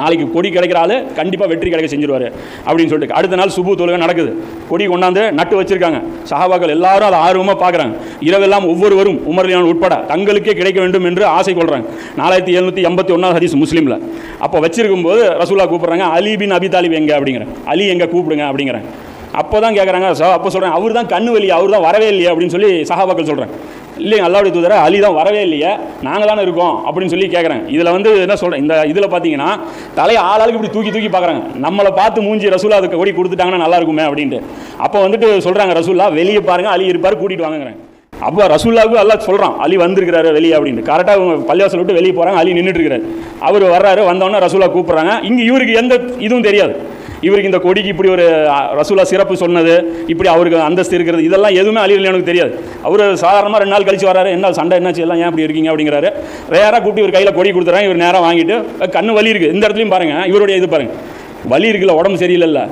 நாளைக்கு கொடி கிடைக்கிற ஆள் கண்டிப்பாக வெற்றி கிடைக்க செஞ்சிருவார் அப்படின்னு சொல்லிட்டு. அடுத்த நாள் சுபு தொழுகை நடக்குது. கொடி கொண்டாந்து நட்டு வச்சிருக்காங்க. சஹாபாக்கள் எல்லாரும் அதை ஆர்வமாக பார்க்குறாங்க. இரவெல்லாம் ஒவ்வொருவரும் உமர்லியான் உட்பட தங்களுக்கே கிடைக்க வேண்டும் என்று ஆசை கொள்கிறாங்க நாலாயிரத்தி எழுநூற்றி எண்பத்தி ஒன்றாவது ஹதீஸ் முஸ்லீமில். அப்போ வச்சிருக்கும் போது ரசூலா கூப்பிட்றாங்க அலி பின் அபி தாலிப் எங்கே? அப்படிங்கிறேன் அலி எங்கே கூப்பிடுங்க? அப்படிங்கிறேன் அப்போ தான் கேட்குறாங்க அப்போ சொல்கிறேன் அவர் தான் கண்ணு வலி அவர் தான் வரவே இல்லையா அப்படின்னு சொல்லி சஹாபாக்கள் சொல்கிறேன் இல்லைங்க அல்லாவுடைய தூதர அலி தான் வரவே இல்லையே. நாங்கள் தானே இருக்கோம் அப்படின்னு சொல்லி கேட்குறேன் இதில் வந்து என்ன சொல்கிறேன் இந்த இதில் பார்த்தீங்கன்னா தலையை ஆளாளுக்கு இப்படி தூக்கி தூக்கி பார்க்குறாங்க நம்மளை பார்த்து மூஞ்சி ரசூலா அதுக்கு கொடி கொடுத்துட்டாங்கன்னா நல்லா இருக்குமே அப்படின்ட்டு. அப்போ வந்துட்டு சொல்கிறாங்க ரசூல்லா வெளியே பாருங்கள் அலி இருப்பார் கூட்டிகிட்டு வாங்குறேன் அப்போ ரசூல்லாவுக்கு எல்லாம் சொல்கிறான் அலி வந்திருக்கிறாரு வெளியே அப்படின்ட்டு. கரெக்டாக அவங்க பள்ளிவாசல் விட்டு வெளியே போகிறாங்க அலி நின்றுட்டு இருக்கிறாரு. அவர் வர்றாரு வந்தோடனே ரசூலா கூப்பிட்றாங்க. இங்கே இவருக்கு எந்த இதுவும் தெரியாது. இவருக்கு இந்த கொடிக்கு இப்படி ஒரு ரசூலா சிறப்பு சொன்னது இப்படி அவருக்கு அந்தஸ்து இருக்கிறது இதெல்லாம் எதுவுமே அலி எனக்கு தெரியாது. அவர் சாதாரணமாக ரெண்டு நாள் கழிச்சு வராரு என்ன சண்டை என்னாச்சு எல்லாம் ஏன் இப்படி இருக்கீங்க அப்படிங்கிறாரு. வேற கூட்டி இவர் கையில் கொடி கொடுத்துறாங்க இவர் நேராக வாங்கிட்டு கண்ணு வலி இருக்குது இந்த இடத்துலையும் பாருங்க இவருடைய இது பாருங்க. வலி இருக்குல்ல உடம்பு சரியில்லைல்ல.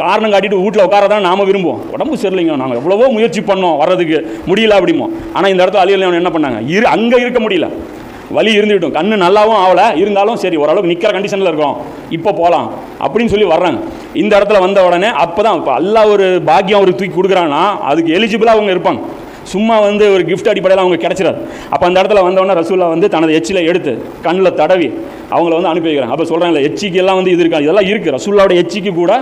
காரணம் காட்டிட்டு வீட்டில் உட்காரதான் நாம விரும்புவோம். உடம்பு சரியில்லைங்க நாங்கள் எவ்வளவோ முயற்சி பண்ணோம் வர்றதுக்கு. முடியல அப்படிமோ ஆனால் இந்த இடத்துல அலி என்ன பண்ணாங்க? இரு அங்கே இருக்க முடியல. வலி இருந்துவிட்டோம் கண்ணு நல்லாவும் ஆகல இருந்தாலும் சரி ஓரளவுக்கு நிற்கிற கண்டிஷனில் இருக்கோம். இப்போ போகலாம் அப்படின்னு சொல்லி வர்றாங்க இந்த இடத்துல வந்த உடனே அப்போ தான் இப்போ எல்லா ஒரு பாக்கியம் அவருக்கு தூக்கி கொடுக்குறாங்கன்னா அதுக்கு எலிஜிபிளாக அவங்க இருப்பாங்க. சும்மா வந்து ஒரு கிஃப்ட் அடிப்படையில் அவங்க கிடச்சிடாது. அப்போ அந்த இடத்துல வந்தவொடனே ரசூல்லா வந்து தனது எச்சில எடுத்து கண்ணில் தடவி அவங்கள வந்து அனுப்பி வைக்கிறாங்க. அப்போ சொல்கிறாங்களே எச்சிக்கு எல்லாம் வந்து இது இருக்கா இதெல்லாம் இருக்குது ரசூல்லாவோட எச்சிக்கு கூட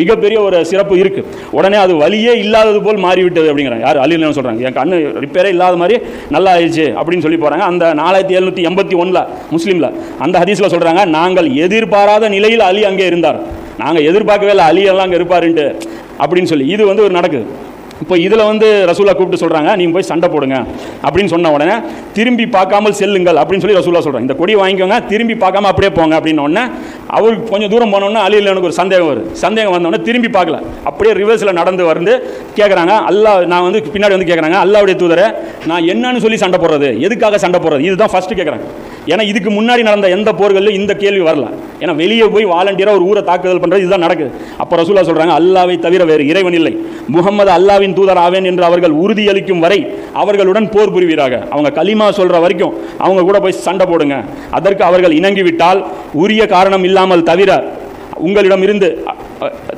மிகப்பெரிய ஒரு சிறப்பு இருக்குது உடனே அது வழியே இல்லாதது போல் மாறிவிட்டது அப்படிங்கிறாங்க. யார்? அலின்னு சொல்கிறாங்க என் கண்ணு ரிப்பேரே இல்லாத மாதிரி நல்லா ஆயிடுச்சு அப்படின்னு சொல்லி போகிறாங்க அந்த நாலாயிரத்தி எழுநூற்றி எண்பத்தி ஒன்றில் முஸ்லீமில் அந்த ஹதீஸில் சொல்கிறாங்க நாங்கள் எதிர்பாராத நிலையில் அலி அங்கே இருந்தார். நாங்கள் எதிர்பார்க்கவே இல்லை அலி எல்லாம் அங்கே இருப்பாருன்ட்டு அப்படின்னு சொல்லி. இது வந்து ஒரு நடக்குது. இப்போ இதில் வந்து ரசூலா கூப்பிட்டு சொல்கிறாங்க நீங்கள் போய் சண்டை போடுங்க அப்படின்னு சொன்ன உடனே திரும்பி பார்க்காமல் செல்லுங்கள் அப்படின்னு சொல்லி ரசூலா சொல்கிறாங்க இந்த கொடி வாங்கிக்கோங்க திரும்பி பார்க்காம அப்படியே போங்க அப்படின்னு உடனே அவருக்கு கொஞ்சம் தூரம் போனோன்னே அலியில் எனக்கு ஒரு சந்தேகம் வரும். சந்தேகம் வந்தோடனே திரும்பி பார்க்கல. அப்படியே ரிவர்ஸில் நடந்து வந்து கேட்குறாங்க அல்லாஹ் நான் வந்து பின்னாடி வந்து கேட்குறாங்க அல்லாவுடைய தூதரை நான் என்னன்னு சொல்லி சண்டை போடுறது? எதுக்காக சண்டை போடுறது? இதுதான் ஃபஸ்ட்டு கேட்குறாங்க ஏன்னா இதுக்கு முன்னாடி நடந்த எந்த போர்களிலும் இந்த கேள்வி வரல. ஏன்னா வெளியே போய் வாலண்டியராக ஒரு ஊரை தாக்குதல் பண்ணுறது இதுதான் நடக்குது. அப்போ ரசூலா சொல்கிறாங்க அல்லாவை தவிர வேறு இறைவன் இல்லை. முகமது அல்லாவின் தூதர் ஆவேன் என்று அவர்கள் உறுதியளிக்கும் வரை அவர்களுடன் போர் புரிவீராக. அவங்க கலிமா சொல்கிற வரைக்கும் அவங்க கூட போய் சண்டை போடுங்க. அதற்கு அவர்கள் இணங்கிவிட்டால் உரிய காரணம் இல்லை இல்லாமல் தவிர உங்களிடம் இருந்து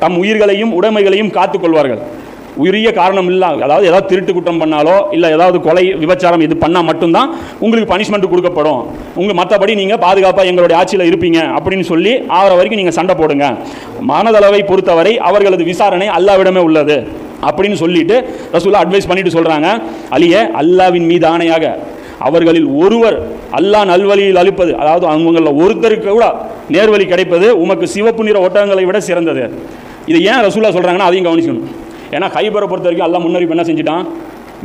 தம் உயிர்களையும் உடைமைகளையும் காத்துக்கொள்வார்கள் உரிய காரணம் இல்லை அதாவது ஏதாவது திருட்டு குற்றம் பண்ணாலோ இல்லை ஏதாவது கொலை விபச்சாரம் இது பண்ணால் மட்டும்தான் உங்களுக்கு பனிஷ்மெண்ட் கொடுக்கப்படும். உங்கள் மற்றபடி நீங்கள் பாதுகாப்பாக எங்களுடைய ஆட்சியில் இருப்பீங்க அப்படின்னு சொல்லி ஆகிற வரைக்கும் நீங்கள் சண்டை போடுங்க. மனதளவை பொறுத்தவரை அவர்களது விசாரணை அல்லாவிடமே உள்ளது அப்படின்னு சொல்லிட்டு ரசூலா அட்வைஸ் பண்ணிட்டு சொல்கிறாங்க அலியே அல்லாவின் மீது ஆணையாக அவர்களில் ஒருவர் அல்லா நல்வழியில் அளிப்பது அதாவது அவங்களில் ஒருத்தருக்கு கூட நேர்வழி கிடைப்பது உமக்கு சிவப்பு நிற ஒட்டகங்களை விட சிறந்தது. இது ஏன் ரசூலா சொல்கிறாங்கன்னா அதையும் கவனிக்கணும் ஏன்னா கைபரை பொறுத்த வரைக்கும் எல்லாம் முன்னறிப்பு என்ன செஞ்சுட்டான்?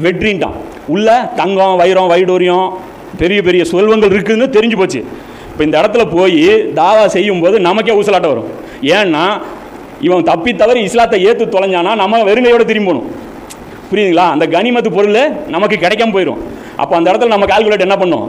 வெற்றின்ட்டான். உள்ள தங்கம் வைரம் வைடூரியம் பெரிய பெரிய செல்வங்கள் இருக்குதுன்னு தெரிஞ்சு போச்சு. இப்போ இந்த இடத்துல போய் தாவா செய்யும்போது நமக்கே ஊசலாட்டம் வரும். ஏன்னா இவன் தப்பி தவறி இஸ்லாத்தை ஏற்று தொலைஞ்சானா நம்ம வெறுங்கையோடு திரும்பணும். புரியுதுங்களா? அந்த கனிமத்து பொருள் நமக்கு கிடைக்காம போயிடும் அப்போ அந்த இடத்துல நம்ம கால்குலேட் என்ன பண்ணும்?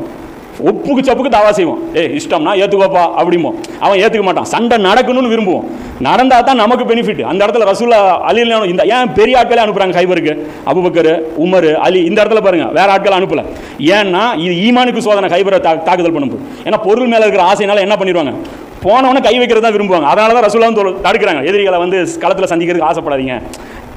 ஒப்புக்கு சப்புக்கு தாவா செய்வோம். ஏ இஷ்டம்னா ஏற்றுக்கோப்பா அப்படிமோ அவன் ஏற்றுக்க மாட்டான். சண்டை நடக்கணும்னு விரும்புவோம். நடந்தால் தான் நமக்கு பெனிஃபிட் அந்த இடத்துல ரசூலா அலில இந்த ஏன் பெரிய ஆட்களே அனுப்புகிறாங்க கைபருக்கு அபுபக்கர் உமர் அலி இந்த இடத்துல பாருங்கள் வேறு ஆட்கள் அனுப்பல. ஏன்னா இது ஈமானுக்கு சோதனை ஹைபரை தா தாக்குதல் பண்ணும்போது. ஏன்னா பொருள் மேலே இருக்கிற ஆசைனால என்ன பண்ணிடுவாங்க? போனவொன்னே கை வைக்கிறது தான் விரும்புவாங்க. அதனால தான் ரசூலாவும் தடுக்கிறாங்க. எதிரிகளை வந்து களத்தில் சந்திக்கிறதுக்கு ஆசைப்படாதீங்க.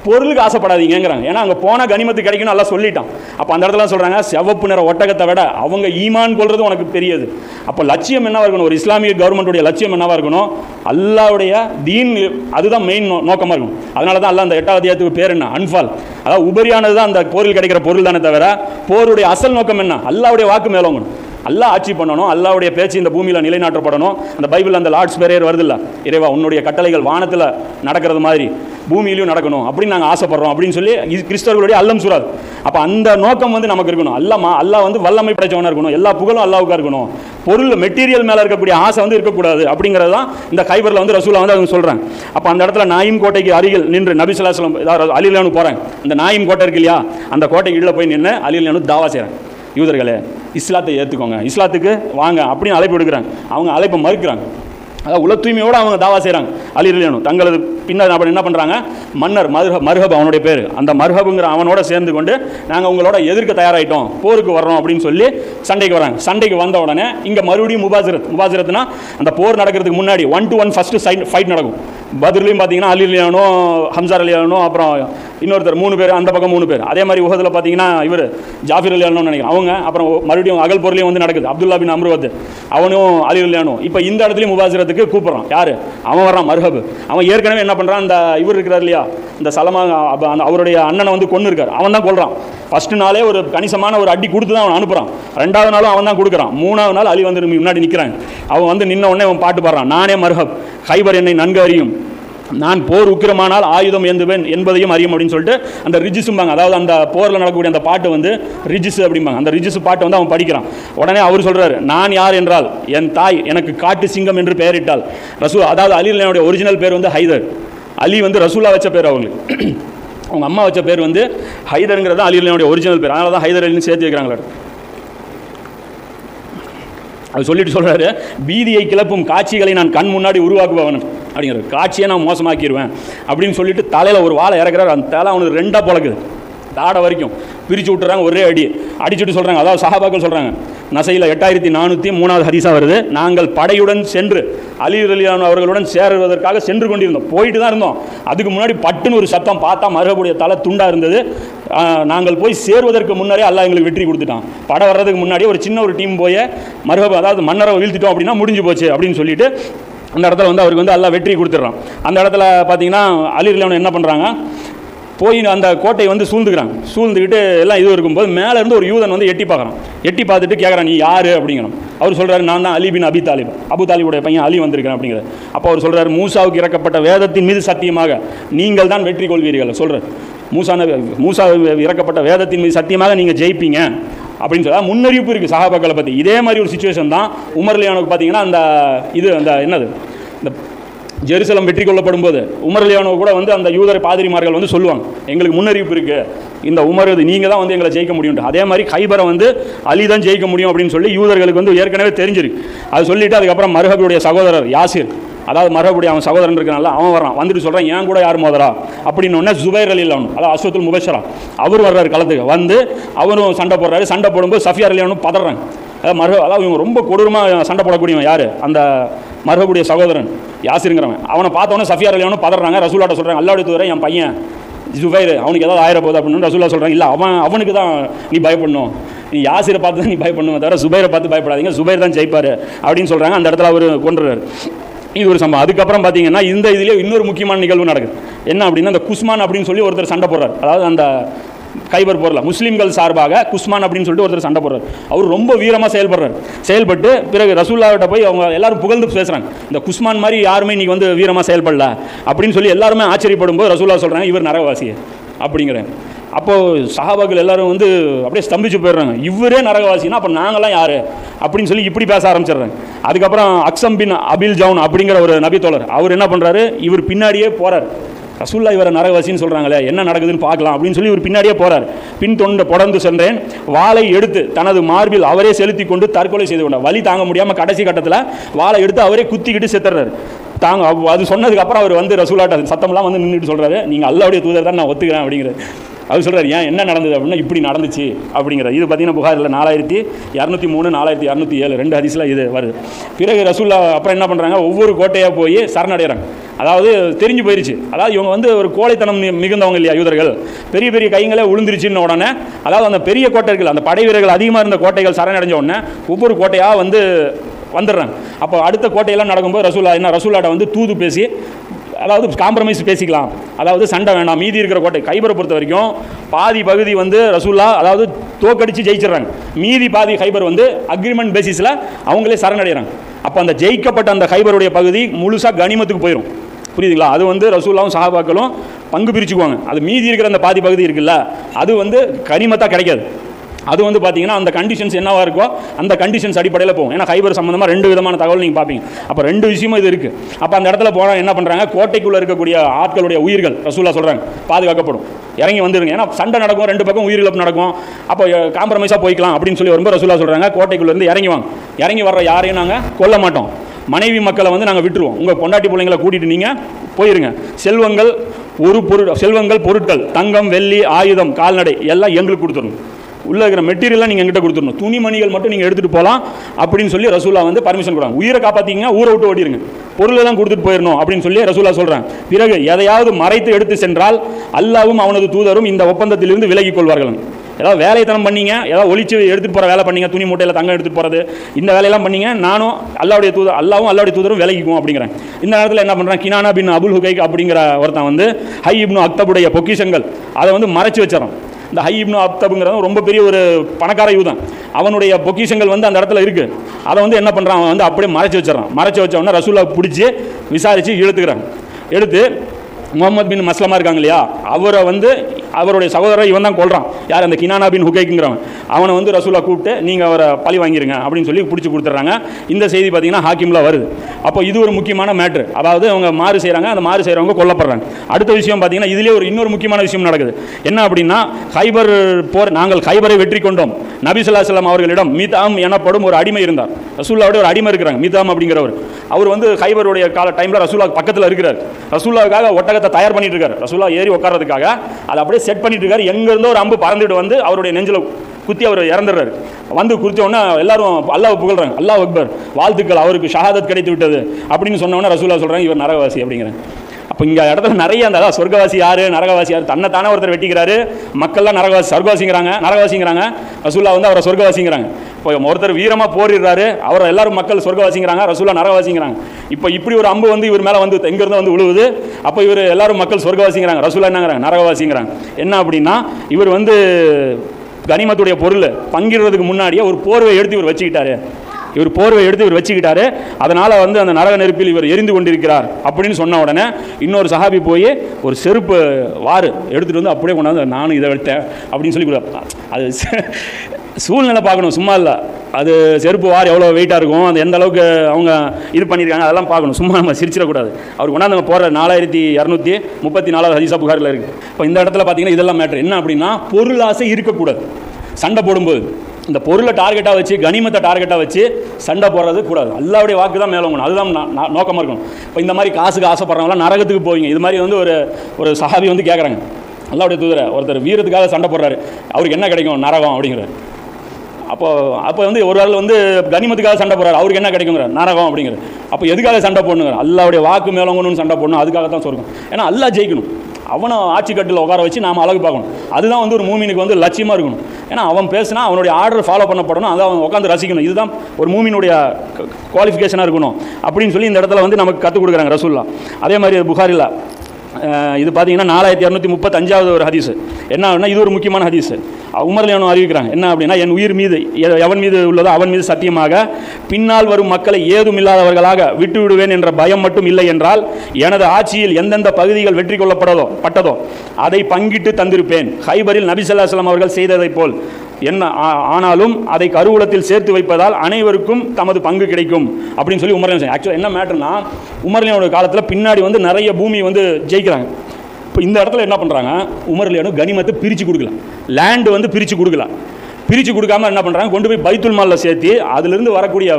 பொருளுக்கு ஆசைப்படாதீங்கிறாங்க ஏன்னா அங்கே போனால் கனிமத்து கிடைக்கணும் நல்லா சொல்லிட்டான். அப்போ அந்த இடத்துல சொல்கிறாங்க செவப்பு நிற ஒட்டகத்தை விட அவங்க ஈமான் கொள்வது உனக்கு பெரியது. அப்போ லட்சியம் என்னவாக இருக்கணும்? ஒரு இஸ்லாமிய கவர்மெண்ட்டுடைய லட்சியம் என்னவாக இருக்கணும்? அல்லாவுடைய தீன் அதுதான் மெயின் நோக்கமாக இருக்கும் அதனால தான் அல்ல அந்த எட்டாவது அத்தியாயத்துக்கு பேர் என்ன? அன்ஃபால். அதாவது உபரியானது தான் அந்த போரில் கிடைக்கிற பொருள் தானே தவிர போருடைய அசல் நோக்கம் என்ன? அல்லாவுடைய வாக்கு மேலோங்கணும். அல்லாஹ் ஆட்சி பண்ணணும் அல்லாவுடைய பேச்சு இந்த பூமியில் நிலைநாட்டப்படணும். அந்த பைபிள் அந்த லார்ட்ஸ் பேரேர் வருதில்ல? இறைவா உன்னுடைய கட்டளைகள் வானத்தில் நடக்கிறது மாதிரி பூமியிலையும் நடக்கணும் அப்படின்னு நாங்கள் ஆசைப்படுறோம் அப்படின்னு சொல்லி இது கிறிஸ்தவர்களுடைய அல்லம் சுராது அப்போ அந்த நோக்கம் வந்து நமக்கு இருக்கணும். அல்லாமா அல்லாஹ் வந்து வல்லமை படைச்சவனாக இருக்கணும். எல்லா புகழும் அல்லாவுக்காக இருக்கணும். பொருள் மெட்டீரியல் மேலே இருக்கக்கூடிய ஆசை வந்து இருக்கக்கூடாது அப்படிங்கிறது தான் இந்த கைபரில் வந்து ரசூலா வந்து அவங்க சொல்கிறாங்க அப்போ அந்த இடத்துல நாயும் கோட்டைக்கு அருகில் நின்று நபிசுல்லாஸ்லம் ஏதாவது அலிலானு போகிறேன் அந்த நாயும் கோட்டை இருக்கு இல்லையா? அந்த கோட்டைக்கு உள்ளே போய் நின்று அலிலானு தாவா செய்கிறேன் யூதர்களே இஸ்லாத்தை ஏற்றுக்கோங்க இஸ்லாத்துக்கு வாங்க அப்படின்னு அழைப்பு எடுக்கிறாங்க அவங்க அழைப்பை மறுக்கிறாங்க. அதாவது உல தூய்மையோடு அவங்க தாவா செய்கிறாங்க அலி தங்களது பின்னர் அப்படி என்ன பண்ணுறாங்க மன்னர் மருக மருகப் அவனுடைய பேர். அந்த மருகபுங்கிற அவனோட சேர்ந்து கொண்டு நாங்கள் உங்களோட எதிர்க்க தயாராகிட்டோம் போருக்கு வர்றோம் அப்படின்னு சொல்லி சண்டைக்கு வராங்க. சண்டைக்கு வந்த உடனே இங்கே மறுபடியும் முபாசிரத் முபாசிரத்னா அந்த போர் நடக்கிறதுக்கு முன்னாடி one to one first side fight நடக்கும். பதிலையும் பார்த்தீங்கன்னா அலி அலியானோ ஹம்சார் அலியானோ அப்புறம் இன்னொருத்தர் மூணு பேர் அந்த பக்கம் மூணு பேர். அதே மாதிரி உகத்தில் பார்த்தீங்கன்னா இவர் ஜாஃபிர் அலியானு நினைக்கிறேன். அவங்க அப்புறம் மறுபடியும் அகல் பொருளையும் வந்து நடக்குது. அப்துல்லா பின் அம்ருவத் அவனும் அலி அலியானும் இப்போ இந்த இடத்துலையும் முபாசிரத்துக்கு கூப்பிட்றான். யார்? அவன் வர்றான் மர்ஹப். அவன் ஏற்கனவே என்ன பண்ணுறான் அந்த இவர் இருக்கிறார் இல்லையா? இந்த சலமா அந்த அவருடைய அண்ணனை வந்து கொண்டு இருக்கார். அவன் தான் கொள்றான் ஃபஸ்ட்டு நாளே ஒரு கணிசமான ஒரு அடி கொடுத்து தான் அவன் அனுப்புகிறான் ரெண்டாவது நாளும் அவன் தான் கொடுக்குறான். மூணாவது நாள் அலி வந்து முன்னாடி நிற்கிறாங்க அவன் வந்து நின்ன உடனே அவன் பாட்டு பாடுறான். நானே மர்ஹப். ஹைபர் என்னை நன்கு அறியும். நான் போர் உக்கிரமானால் ஆயுதம் ஏந்துவேன் என்பதையும் அறியும் அப்படின்னு சொல்லிட்டு அந்த ரிஜிஸும்பாங்க அதாவது அந்த போரில் நடக்கக்கூடிய அந்த பாட்டு வந்து ரிஜிஸ் அப்படிம்பாங்க. அந்த ரிஜிஸ் பாட்டை வந்து அவன் படிக்கிறான். உடனே அவர் சொல்கிறார் நான் யார் என்றால் என் தாய் எனக்கு காட்டு சிங்கம் என்று பெயரிட்டால் ரசூ அதாவது அலி என்னுடைய ஒரிஜினல் பேர் வந்து ஹைதர். அலி வந்து ரசூலா வச்ச பேர் அவங்களுக்கு. அவங்க அம்மா வச்ச பேர் வந்து ஹைதருங்கிறது தான் அலி ஒரிஜினல் பேர். அதனால தான் ஹைதர் அலின்னு சேர்த்து வைக்கிறாங்களா அது சொல்லிட்டு சொல்கிறாரு பீதியை கிளப்பும் காட்சிகளை நான் கண் முன்னாடி உருவாக்குபவன் அப்படிங்கிற காட்சியை நான் மோசமாக்கிடுவேன் அப்படின்னு சொல்லிட்டு தலையில் ஒரு வாழை இறக்குறாரு. அந்த தலை அவனுக்கு ரெண்டாக பழகுது தாடை வரைக்கும். பிரித்து விட்டுறாங்க ஒரே அடி. அடிச்சுட்டு சொல்கிறாங்க அதாவது சஹாபாக்கள் சொல்கிறாங்க நசையில் எட்டாயிரத்தி நானூற்றி மூணாவது ஹரிசா வருது. நாங்கள் படையுடன் சென்று அலி அலியான் அவர்களுடன் சேருவதற்காக சென்று கொண்டிருந்தோம். போயிட்டு தான் இருந்தோம். அதுக்கு முன்னாடி பட்டுன்னு ஒரு சத்தம் பார்த்தா மறுபடிய தலை துண்டாக இருந்தது. நாங்கள் போய் சேருவதற்கு முன்னாடியே அல்லா எங்களுக்கு வெற்றி கொடுத்துட்டான். படம் வர்றதுக்கு முன்னாடி ஒரு சின்ன ஒரு டீம் போய் மறுபடியும் அதாவது மன்னரை வீழ்த்திட்டோம் அப்படின்னா முடிஞ்சு போச்சு அப்படின்னு சொல்லிட்டு அந்த இடத்துல வந்து அவருக்கு வந்து எல்லாம் வெற்றி கொடுத்துட்றான். அந்த இடத்துல பார்த்தீங்கன்னா அலி என்ன பண்ணுறாங்க போய் அந்த கோட்டையை வந்து சூழ்ந்துக்கிறாங்க. சூழ்ந்துக்கிட்டு எல்லாம் இது இருக்கும்போது மேலே இருந்து ஒரு யூதன் வந்து எட்டி பார்க்குறான். எட்டி பார்த்துட்டு கேட்குறான் நீ யார்? அப்படிங்கணும் அவர் சொல்கிறாரு நான் தான் அலிபின் அபி தாலிப். அபு தாலிபுடைய பையன் அலி வந்திருக்கிறேன் அப்படிங்கிற அப்போ அவர் சொல்கிறார் மூசாவுக்கு இறக்கப்பட்ட வேதத்தின் மீது சத்தியமாக நீங்கள் தான் வெற்றி கொள்வீர்கள் சொல்கிறார் மூசா மூசா இறக்கப்பட்ட வேதத்தின் மீது சத்தியமாக நீங்கள் ஜெயிப்பீங்க. அப்படின்னு சொல்லி முன்னறிவிப்பு இருக்குது சஹாபாக்களை பற்றி இதே மாதிரி ஒரு சுச்சுவேஷன் தான் உமர்லியானுக்கு பார்த்தீங்கன்னா அந்த இது அந்த என்னது இந்த ஜெருசலம் வெற்றி கொள்ளப்படும் போது உமர்லியானோ கூட வந்து அந்த யூதர் பாதிரிமார்கள் வந்து சொல்லுவாங்க. எங்களுக்கு முன்னறிவிப்பு இருக்குது இந்த உமர் இது நீங்கள் தான் வந்து எங்களை ஜெயிக்க முடியும் அதே மாதிரி கைபரை வந்து அலி தான் ஜெயிக்க முடியும் அப்படின்னு சொல்லி யூதர்களுக்கு வந்து ஏற்கனவே தெரிஞ்சிருக்கு. அது சொல்லிவிட்டு அதுக்கப்புறம் மருகபுடைய சகோதரர் யாசிர் அதாவது மரபுடைய அவன் சகோதரன் இருக்கனால அவன் வரான் வந்துட்டு சொல்கிறான் ஏன் கூட யார் மோதரா அப்படின்னு உடனே ஜுபைர் அலி அவனு அதாவது அஸ்வத்துல் முபஷரா அவர் வர்றாரு களத்துக்கு. வந்து அவரும் சண்டை போடுறாரு. சண்டை போடும்போது சஃபியார் அலி அவனும் பதறாங்க. அதாவது மருக அதாவது இவங்க ரொம்ப கொடூரமாக சண்டை போடக்கூடியவன் யார்? அந்த மறுபடிய சகோதரன் யாசிருங்கிறவன். அவனை பார்த்தவொன்னே சஃபியார் அலி அவனும் பதறாங்க. ரசூலாட்ட சொல்கிறாங்க அல்லாடி தூதரை என் பையன் ஜுபைர் அவனுக்கு ஏதாவது ஆயிர போகுது அப்படின்னு ரசூலா சொல்கிறாங்க இல்லை அவன் அவனுக்கு தான் நீ பயப்படணும். நீ யாசிரை பார்த்து தான் நீ பயப்படணும் தவிர சுபைரை பார்த்து பயப்படாதீங்க. சுபைர் தான் ஜெயிப்பார். அப்படின்னு சொல்கிறாங்க அந்த இடத்துல அவர் கொண்டுறாரு இது ஒரு சம்பவம். அதுக்கப்புறம் பார்த்தீங்கன்னா இந்த இதுலேயே இன்னொரு முக்கியமான நிகழ்வு நடக்குது. என்ன அப்படின்னா அந்த குஸ்மான் அப்படின்னு சொல்லி ஒருத்தர் சண்டை போடுறார். அதாவது அந்த கைபர் போரில் முஸ்லீம்கள் சார்பாக குஸ்மான் அப்படின்னு சொல்லிட்டு ஒருத்தர் சண்டை போடுறார். அவர் ரொம்ப வீரமாக செயல்படுறார். செயல்பட்டு பிறகு ரசூல்லாவிட்ட போய் அவங்க எல்லாரும் புகழ்ந்து பேசுகிறாங்க இந்த குஸ்மான் மாதிரி யாருமே இன்னைக்கு வந்து வீரமாக செயல்படல அப்படின்னு சொல்லி எல்லாருமே ஆச்சரியப்படும் போது ரசூல்லா சொல்கிறாங்க இவர் நரகவாசி அப்படிங்கிறேன் அப்போது சஹாபாக்கள் எல்லாரும் வந்து அப்படியே ஸ்தம்பிச்சு போயிடுறாங்க. இவரே நரகவாசினா அப்போ நாங்களாம் யார்? அப்படின்னு சொல்லி இப்படி பேச ஆரம்பிச்சிடுறாங்க. அதுக்கப்புறம் அக்சம் பின் அபில் ஜவுன் அப்படிங்கிற ஒரு நபித்தோழர் அவர் என்ன பண்ணுறாரு இவர் பின்னாடியே போகிறார் ரசூல்லா இவரை நரகவாசின்னு சொல்கிறாங்களே என்ன நடக்குதுன்னு பார்க்கலாம் அப்படின்னு சொல்லி இவர் பின்னாடியே போகிறார் பின் தொண்ட தொடர்ந்து சென்றேன். வாளை எடுத்து தனது மார்பில் அவரே செலுத்தி கொண்டு தற்கொலை செய்து கொண்டார். வழி தாங்க முடியாமல் கடைசி கட்டத்தில் வாளை எடுத்து அவரே குத்திக்கிட்டு செத்துறாரு. தாங்க அது சொன்னதுக்கப்புறம் அவர் வந்து ரசூலாட்ட சத்தம்லாம் வந்து நின்றுட்டு சொல்கிறாரு நீங்கள் அல்லாவுடைய தூதர் தான் நான் ஒத்துக்கிறேன் அப்படிங்கிறது அவர் சொல்கிறார் ஏன் என்ன நடந்தது அப்படின்னா இப்படி நடந்துச்சு. அப்படிங்கிறது இது பார்த்தீங்கன்னா புகாரில் நாலாயிரத்தி இரநூத்தி மூணு நாலாயிரத்தி இரநூத்தி ஏழு ரெண்டு ஹதீஸில் இது வருது. பிறகு ரசூல்லா அப்புறம் என்ன பண்ணுறாங்க ஒவ்வொரு கோட்டையாக போய் சரணடைகிறாங்க அதாவது தெரிஞ்சு போயிருச்சு. அதாவது இவங்க வந்து ஒரு கோழைத்தனம் மிகுந்தவங்க இல்லையா யூதர்கள்? பெரிய பெரிய கைங்களே விழுந்துருச்சுன்னு உடனே அதாவது அந்த பெரிய கோட்டைகள் அந்த படை வீரர்கள் அதிகமாக இருந்த கோட்டைகள் சரணடைஞ்ச உடனே ஒவ்வொரு கோட்டையாக வந்து வந்துடுறாங்க. அப்போ அடுத்த கோட்டையெல்லாம் நடக்கும்போது ரசூலா என்ன ரசூலாட்ட வந்து தூது பேசி அதாவது காம்ப்ரமைஸ் பேசிக்கலாம். அதாவது சண்டை வேண்டாம் மீதி இருக்கிற கோட்டை கைபரை பொறுத்த வரைக்கும் பாதி பகுதி வந்து ரசூல்லா அதாவது தோக்கடித்து ஜெயிச்சிடுறாங்க. மீதி பாதி ஹைபர் வந்து அக்ரிமெண்ட் பேசிஸில் அவங்களே சரணடைகிறாங்க. அப்போ அந்த ஜெயிக்கப்பட்ட அந்த ஹைபருடைய பகுதி முழுசாக கனிமத்துக்கு போயிடும் புரியுதுங்களா? அது வந்து ரசூல்லாவும் சஹாபாக்களும் பங்கு பிரிச்சுக்குவாங்க. அது மீதி இருக்கிற அந்த பாதி பகுதி இருக்குல்ல அது வந்து கனிமத்தாக கிடைக்காது. அது வந்து பார்த்தீங்கன்னா அந்த கண்டிஷன்ஸ் என்னவா இருக்கோ அந்த கண்டிஷன்ஸ் அடிப்படையில் போகும். ஏன்னா ஹைபர் சம்மந்தமாக ரெண்டு விதமான தகவல் நீங்கள் பார்ப்பீங்க அப்போ ரெண்டு விஷயமும் இது இருக்குது அப்போ அந்த இடத்துல போனால் என்ன பண்ணுறாங்க கோட்டைக்குள்ளே இருக்கக்கூடிய ஆட்களுடைய உயிர்கள் ரசூலா சொல்கிறாங்க பாதுகாக்கப்படும். இறங்கி வந்துருங்க. ஏன்னா சண்டை நடக்கும் ரெண்டு பக்கம் உயிரிழப்பு நடக்கும். அப்போ காம்ப்ரமைஸாக போய்க்கலாம் அப்படின்னு சொல்லி வரும்போது ரசூலா சொல்கிறாங்க கோட்டைக்குள்ளேருந்து இறங்கி வாங்க. இறங்கி வர்ற யாரையும் நாங்கள் கொல்ல மாட்டோம். மனைவி மக்களை வந்து நாங்கள் விட்டுருவோம். உங்கள் பொண்டாட்டி பிள்ளைங்களை கூட்டிகிட்டு நீங்கள் போயிருங்க. செல்வங்கள் ஒரு பொருள் செல்வங்கள் பொருட்கள் தங்கம் வெள்ளி ஆயுதம் கால்நடை எல்லாம் எங்களுக்கு கொடுத்துருங்க உள்ளே இருக்கிற மெட்டீரியலாக நீங்கள் எங்கிட்ட கொடுத்துடணும். துணிமணிகள் மட்டும் நீங்கள் எடுத்துகிட்டு போகலாம் அப்படின்னு சொல்லி ரசூலா வந்து பர்மிஷன் கொடுறாங்க உயிரை காப்பாற்றிங்கன்னா ஊரை விட்டு ஓடிடுங்க பொருளை தான் கொடுத்துட்டு போயிடணும் அப்படின்னு சொல்லி ரசூலா சொல்கிறாங்க பிறகு எதையாவது மறைத்து எடுத்து சென்றால் அல்லாவும் அவனது தூதரும் இந்த ஒப்பந்தத்திலிருந்து விலகிக் கொள்வார்கள். ஏதாவது வேலைத்தனம் பண்ணீங்க ஏதாவது ஒழிச்சு எடுத்துகிட்டு போகிற வேலை பண்ணீங்க துணி மூட்டையில் தங்கம் எடுத்துகிட்டு போகிறது இந்த வேலையெல்லாம் பண்ணீங்க நானும் அல்லாவுடைய தூதர் அல்லாவும் அல்லாவுடைய தூதரும் விலகிக்கும் அப்படிங்கிறேன் இந்த நேரத்தில் என்ன பண்ணுறான் கினானா பின் அபுல் ஹுகைக் அப்படிங்கிற ஒருத்தன் வந்து ஹை இப்னு அக்தபுடைய பொக்கிஷங்கள் அதை வந்து மறைச்சு வச்சிடறோம் இந்த ஹை இப்னு ரொம்ப பெரிய ஒரு பணக்கார யூதன். அவனுடைய பொக்கிஷங்கள் வந்து அந்த இடத்துல இருக்குது அதை வந்து என்ன பண்ணுறான் அவன் வந்து அப்படியே மறைச்சி வச்சிடறான். மறைச்சு வச்ச ரசூலா பிடிச்சி விசாரித்து இழுத்துக்கிறாங்க எடுத்து முகமது பின் மஸ்லமா இருக்காங்க இல்லையா? அவரை வந்து அவருடைய சகோதரர் இவன் தான் கொள்றான் யார் அந்த கினானா பின் ஹுகைக்குங்கிறவன். அவனை வந்து ரசூலா கூப்பிட்டு நீங்கள் அவரை பழி வாங்கிருங்க அப்படின்னு சொல்லி பிடிச்சி கொடுத்துட்றாங்க இந்த செய்தி பார்த்தீங்கன்னா ஹாக்கிமில் வருது. அப்போ இது ஒரு முக்கியமான மேட்ரு. அதாவது அவங்க மாறு செய்கிறாங்க அந்த மாறு செய்கிறவங்க கொல்லப்படுறாங்க. அடுத்த விஷயம் பார்த்தீங்கன்னா இதுலேயே ஒரு இன்னொரு முக்கியமான விஷயம் நடக்குது. என்ன அப்படின்னா ஹைபர் போர் நாங்கள் ஹைபரை வெற்றி கொண்டோம். நபி ஸல்லல்லாஹு அவர்களிடம் மீதாம் எனப்படும் ஒரு அடிமை இருந்தார். ரசூல்லாவுடைய ஒரு அடிமை இருக்கிறாங்க மீதாம் அப்படிங்கிறவர். அவர் வந்து ஹைபருடைய கால டைமில் ரசூலா பக்கத்தில் இருக்கிறார். ரசூல்லாவுக்காக ஒட்டகத்தை தயார் பண்ணிட்டு இருக்காரு. ரசூலா ஏறி உட்காரதுக்காக அதை அப்படியே செட் பண்ணிட்டு இருக்காரு. எங்கேருந்தோ ஒரு அம்பு பறந்துட்டு வந்து அவருடைய நெஞ்சில் குத்தி அவர் இறந்துடுறாரு. வந்து குறித்த உடனே எல்லாரும் அல்லாஹ் புகழ்றாங்க. அல்லாஹ் அக்பர் வாழ்த்துக்கள். அவருக்கு ஷஹாதத் கிடைத்து விட்டது. அப்படின்னு சொன்ன உடனே ரசூலா சொல்கிறாங்க இவர் நரகவாசி அப்படிங்கிறாங்க. அப்போ இங்கே இடத்துல நிறைய அந்த அதாவது சொர்க்கவாசி யார்? நரகவாசி யார்? தன்னை தானே ஒருத்தர் வெட்டிக்கிறாரு. மக்கள்லாம் நரகவாசி சொர்க்கவாசிங்கிறாங்க நரகவாசிங்கிறாங்க. ரசூல்லா வந்து அவரை சொர்க்கவாசிங்கிறாங்க. இப்போ ஒருத்தர் வீரமாக போரிடுறாரு. அவரை எல்லாரும் மக்கள் சொர்க்கவாசிங்கிறாங்க ரசூல்லா நரகவாசிங்கிறாங்க. இப்போ இப்படி ஒரு அம்பு வந்து இவர் மேலே வந்து எங்கேருந்து வந்து விழுவுது அப்போ இவர் எல்லாரும் மக்கள் சொர்க்கவாசிங்கிறாங்க ரசூலா என்னங்கிறாங்க நரகவாசிங்கிறாங்க. என்ன அப்படின்னா இவர் வந்து கனிமத்துடைய பொருள் பங்கிடுறதுக்கு முன்னாடியே ஒரு போர்வை எடுத்து இவர் வச்சுக்கிட்டாரு. இவர் போர்வை எடுத்து இவர் வச்சுக்கிட்டாரு. அதனால வந்து அந்த நரக நெருப்பில் இவர் எரிந்து கொண்டிருக்கிறார் அப்படின்னு சொன்ன உடனே இன்னொரு சஹாபி போய் ஒரு செருப்பு வாறு எடுத்துட்டு வந்து அப்படியே கொண்டாந்து நானும் இதை எடுத்தேன் அப்படின்னு சொல்லி அது ச- சூழ்நிலை பார்க்கணும் சும்மா இல்லை. அது செருப்பு வார் எவ்வளோ வெயிட்டாக இருக்கும் அது எந்த அளவுக்கு அவங்க இது பண்ணியிருக்காங்க அதெல்லாம் பார்க்கணும். சும்மா நம்ம சிரிச்சிடக்கூடாது. அவர் கொண்டாந்து போகிற நாலாயிரத்தி இரநூத்தி முப்பத்தி நாலாவது ஹதிசா புகாரில் இருக்குது இப்போ இந்த இடத்துல பார்த்தீங்கன்னா இதெல்லாம் மேட்ரு என்ன அப்படின்னா பொருளாசை இருக்கக்கூடாது. சண்டை போடும்போது. இந்த பொருளை டார்கெட்டாக வச்சு கனிமத்தை டார்கெட்டாக வச்சு சண்டை போடுறது கூடாது. அல்லாவுடைய வாக்கு தான் மேலோங்கணும் அதுதான் நோக்கமாக இருக்கணும். இப்போ இந்த மாதிரி காசுக்கு ஆசைப்படுறவங்களாம் நரகத்துக்கு போவீங்க. இது மாதிரி வந்து ஒரு ஒரு சஹாபி வந்து கேட்குறாங்க அல்லாவுடைய தூதரை. ஒருத்தர் வீரத்துக்காக சண்டை போடுறாரு. அவருக்கு என்ன கிடைக்கும்? நரகம் அப்படிங்கிறார். அப்போ அப்போ வந்து ஒரு ஆள் வந்து கனிமத்துக்காக சண்டை போகிறார் அவருக்கு என்ன கிடைக்குங்கிற நரகம் அப்படிங்கிற அப்போ எதுக்காக சண்டை போடணுங்கிற அல்லாவுடைய வாக்கு மேலோங்கணும்னு சண்டை போடணும். அதுக்காக தான் சொர்க்கம். ஏன்னா அல்லா ஜெயிக்கணும். அவனை ஆட்சி கட்டில் உட்கார வச்சு நாம் அழகு பார்க்கணும். அதுதான் வந்து ஒரு மூமினுக்கு வந்து லட்சியமாக இருக்கணும். ஏன்னா அவன் பேசினா அவனுடைய ஆர்டர் ஃபாலோ பண்ணப்படணும். அதை அவன் உட்காந்து ரசிக்கணும். இதுதான் ஒரு மூமினுடைய குவாலிஃபிகேஷனாக இருக்கணும். அப்படின்னு சொல்லி இந்த இடத்துல வந்து நமக்கு கற்றுக் கொடுக்குறாங்க ரசூல்லா அதே மாதிரி புகாரில் இது பார்த்தீங்கன்னா நாலாயிரத்தி இரநூத்தி முப்பத்தஞ்சாவது ஒரு ஹதீஸ். என்ன அப்படின்னா இது ஒரு முக்கியமான ஹதீஸ். உமர்லியானும் அறிவிக்கிறாங்க. என்ன அப்படின்னா என் உயிர் மீது எவன் மீது உள்ளதோ அவன் மீது சத்தியமாக பின்னால் வரும் மக்களை ஏதும் இல்லாதவர்களாக விட்டு விடுவேன் என்ற பயம் மட்டும் இல்லை என்றால் எனது ஆட்சியில் எந்தெந்த பகுதிகள் வெற்றி கொள்ளப்படதோ பட்டதோ அதை பங்கிட்டு தந்திருப்பேன். ஹைபரில் நபி ஸல்லல்லாஹு அவர்கள் செய்ததைப் போல். என்ன ஆனாலும் அதை கருவூலத்தில் சேர்த்து வைப்பதால் அனைவருக்கும் தமது பங்கு கிடைக்கும் அப்படின்னு சொல்லி உமர்லியன் ஆக்சுவலாக என்ன மேட்டர்னா உமர்லியனோட காலத்தில் பின்னாடி வந்து நிறைய பூமி வந்து ஜெயிக்கிறாங்க. இப்போ இந்த இடத்துல என்ன பண்ணுறாங்க உமர்லியானு கனிமத்தை பிரித்து கொடுக்கலாம். லேண்டு வந்து பிரித்து கொடுக்கலாம். பிரித்து கொடுக்காம என்ன பண்ணுறாங்க கொண்டு போய் பைத்துல் மாலில் சேர்த்து அதுலேருந்து வரக்கூடிய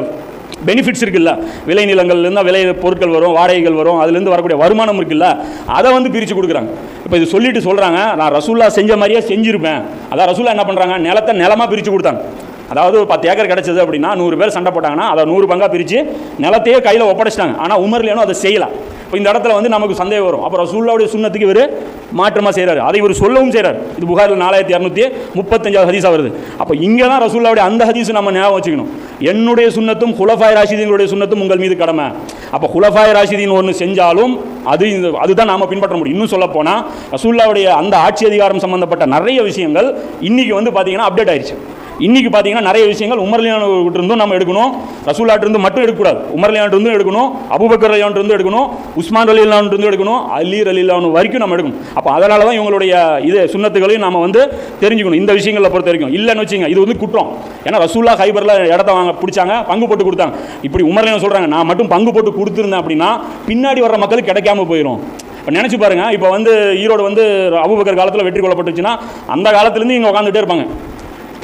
பெனிஃபிட்ஸ் இருக்குல்ல? விளை நிலங்கள்லேருந்து விளை பொருட்கள் வரும் வாடகைகள் வரும் அதுலேருந்து வரக்கூடிய வருமானம் இருக்குல்ல? அதை வந்து பிரித்து கொடுக்குறாங்க. இப்போ இது சொல்லிட்டு சொல்கிறாங்க நான் ரசூல்லா செஞ்ச மாதிரியே செஞ்சுருப்பேன். அதான் ரசூல்லா என்ன பண்ணுறாங்க நிலத்தை நிலமாக பிரித்து கொடுத்தாங்க. அதாவது பத்து ஏக்கர் கிடச்சது அப்படின்னா நூறு பேர் சண்டை போட்டாங்கன்னா அதை நூறு பங்காக பிரித்து நிலத்தையே கையில் ஒப்படைச்சிட்டாங்க. ஆனால் உமர்லேனும் அதை செய்யலாம் இந்த இடத்துல வந்து நமக்கு சந்தேகம் வரும். அப்புறம் ரசூல்லாவுடைய சுண்ணத்துக்கு இவர் மாற்றமாக செய்கிறாரு அதை இவர் சொல்லவும் செய்கிறார் இது புகாரில் நாலாயிரத்தி இரநூத்தி முப்பத்தஞ்சாவது ஹதீஸாக வருது. அப்போ இங்கே தான் ரசூல்லாவுடைய அந்த ஹதீஸ் நம்ம ஞாபகம் வச்சுக்கணும். என்னுடைய சுண்ணத்தும் குலஃபாய் ராஷிதீனுடைய சுண்ணத்தும் உங்கள் மீது கடமை. அப்போ குலஃபாய் ராஷிதீன் ஒன்று செஞ்சாலும் அது இந்த அதுதான் நாம் பின்பற்ற முடியும். இன்னும் சொல்ல போனால் ரசூல்லாவுடைய அந்த ஆட்சி அதிகாரம் சம்மந்தப்பட்ட நிறைய விஷயங்கள் இன்றைக்கி வந்து பார்த்தீங்கன்னா அப்டேட் ஆயிடுச்சு இன்னைக்கு பார்த்தீங்கன்னா நிறைய விஷயங்கள் உமர்லியான் இருந்தும் நம்ம எடுக்கணும். ரசூலாட்டிருந்து மட்டும் எடுக்கக்கூடாது. உமர்லியான் இருந்தும் எடுக்கணும். அபுபக்கர் ரலியான் எடுக்கணும். உஸ்மான் ரலிலான் இருந்து எடுக்கணும். அலி அலிலான் வரைக்கும் நம்ம எடுக்கணும். அப்போ அதனால தான் இவங்களுடைய இது சுண்ணத்துகளையும் நம்ம வந்து தெரிஞ்சுக்கணும். இந்த விஷயங்களை பொறுத்த வரைக்கும். இல்லைன்னு வச்சுங்க இது வந்து குற்றம். ஏன்னா ரசூல்லா ஹைபரில் இடத்த வாங்க பிடிச்சாங்க பங்கு போட்டு கொடுத்தாங்க. இப்படி உமர்லியான் சொல்கிறாங்க நான் மட்டும் பங்கு போட்டு கொடுத்துருந்தேன் அப்படின்னா பின்னாடி வர்ற மக்களுக்கு கிடைக்காம போயிடும் இப்போ நினச்சி பாருங்க இப்போ வந்து ஈரோடு வந்து அபுபக்கர் காலத்தில் வெற்றி கொள்ளப்பட்டுச்சுன்னா அந்த காலத்துலேருந்து இங்கே உட்காந்துட்டே இருப்பாங்க.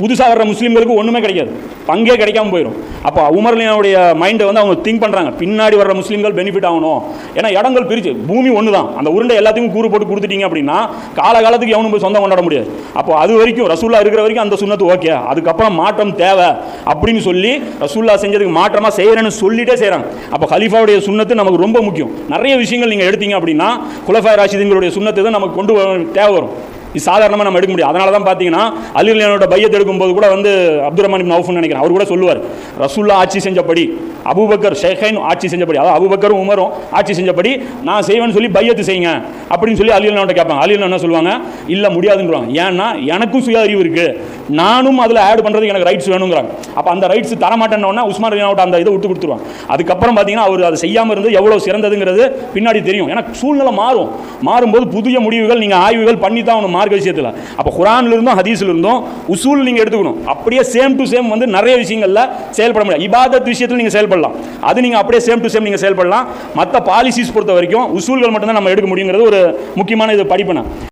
புதுசாக வர்ற முஸ்லீம்களுக்கு ஒன்றுமே கிடைக்காது. பங்கே கிடைக்காம போயிடும் அப்போ உமர்லினுடைய மைண்டை வந்து அவங்க திங்க் பண்ணுறாங்க பின்னாடி வர்ற முஸ்லீம்கள் பெனிஃபிட் ஆகணும். ஏன்னா இடங்கள் பிரிச்சு பூமி ஒன்று தான் அந்த உருண்டை எல்லாத்தையும் கூறு போட்டு கொடுத்துட்டீங்க அப்படின்னா காலகாலத்துக்கு எவனும் போய் சொந்தம் கொண்டாட முடியாது. அப்போ அது வரைக்கும் ரசூல்லா இருக்கிற வரைக்கும் அந்த சுண்ணத்து ஓகே அதுக்கப்புறம் மாற்றம் தேவை. அப்படின்னு சொல்லி ரசூல்லா செஞ்சதுக்கு மாற்றமாக செய்கிறேன்னு சொல்லிட்டே செய்கிறாங்க அப்போ ஹலீஃபாவுடைய சுண்ணத்து நமக்கு ரொம்ப முக்கியம். நிறைய விஷயங்கள் நீங்கள் எடுத்தீங்க அப்படின்னா குலஃபாய் ராஷிதுங்களுடைய சுண்ணத்தை தான் நமக்கு கொண்டு வர தேவை வரும். இது சாதாரணமாக நம்ம எடுக்க முடியும் அதனால தான் பார்த்தீங்கன்னா அலிலியானோட பையத்தை எடுக்கும்போது கூட வந்து அப்துல் ரஹ்மான் நினைக்கிறேன். அவர் கூட சொல்லுவார். ரசூல்லா ஆட்சி செஞ்சபடி அபுபக்கர் ஷேഖைன் ஆட்சி செஞ்சபடி அதாவது அபுபக்கரும் உமரும் ஆட்சி செஞ்சபடி நான் செய்வேன்னு சொல்லி பையத்து செய்யுங்க. அப்படின்னு சொல்லி அலிலியானோட கேட்பாங்க. அலிலியா என்ன சொல்லுவாங்க? இல்லை முடியாதுங்கிறாங்க. ஏன்னா எனக்கும் சுய அறிவு இருக்குது நானும் அதில் ஆட் பண்ணுறதுக்கு எனக்கு ரைட்ஸ் வேணுங்கிறாங்க. அப்போ அந்த ரைட்ஸ் தரமாட்டேன்னொன்னா உஸ்மான் ரலியானோட அந்த இதை விட்டு கொடுத்துருவாங்க. அதுக்கப்புறம் பார்த்தீங்கன்னா அவர் அதை செய்யாமல் இருந்து எவ்வளோ சிறந்ததுங்கிறது பின்னாடி தெரியும். ஏன்னா சூழ்நிலை மாறும். மாறும்போது புதிய முடிவுகள் நீங்கள் ஆய்வுகள் பண்ணி தான் ஒன்று மார்க்க விஷயத்தில். அப்போ குரான்ல இருந்தும் ஹதீஸ்ல இருந்தும் உசூல் நீங்கள் எடுத்துக்கணும். அப்படியே சேம் டு சேம் வந்து நிறைய விஷயங்களில் செயல்பட முடியாது. இபாதத் விஷயத்தில் நீங்கள் செயல்படலாம். அது நீங்கள் அப்படியே சேம் டு சேம் நீங்கள் செயல்படலாம். மற்ற பாலிசிஸ் பொறுத்த வரைக்கும் உசூல்கள் மட்டும்தான் நம்ம எடுக்க முடியுங்கிறது ஒரு முக்கியமான இது படிப்பினை.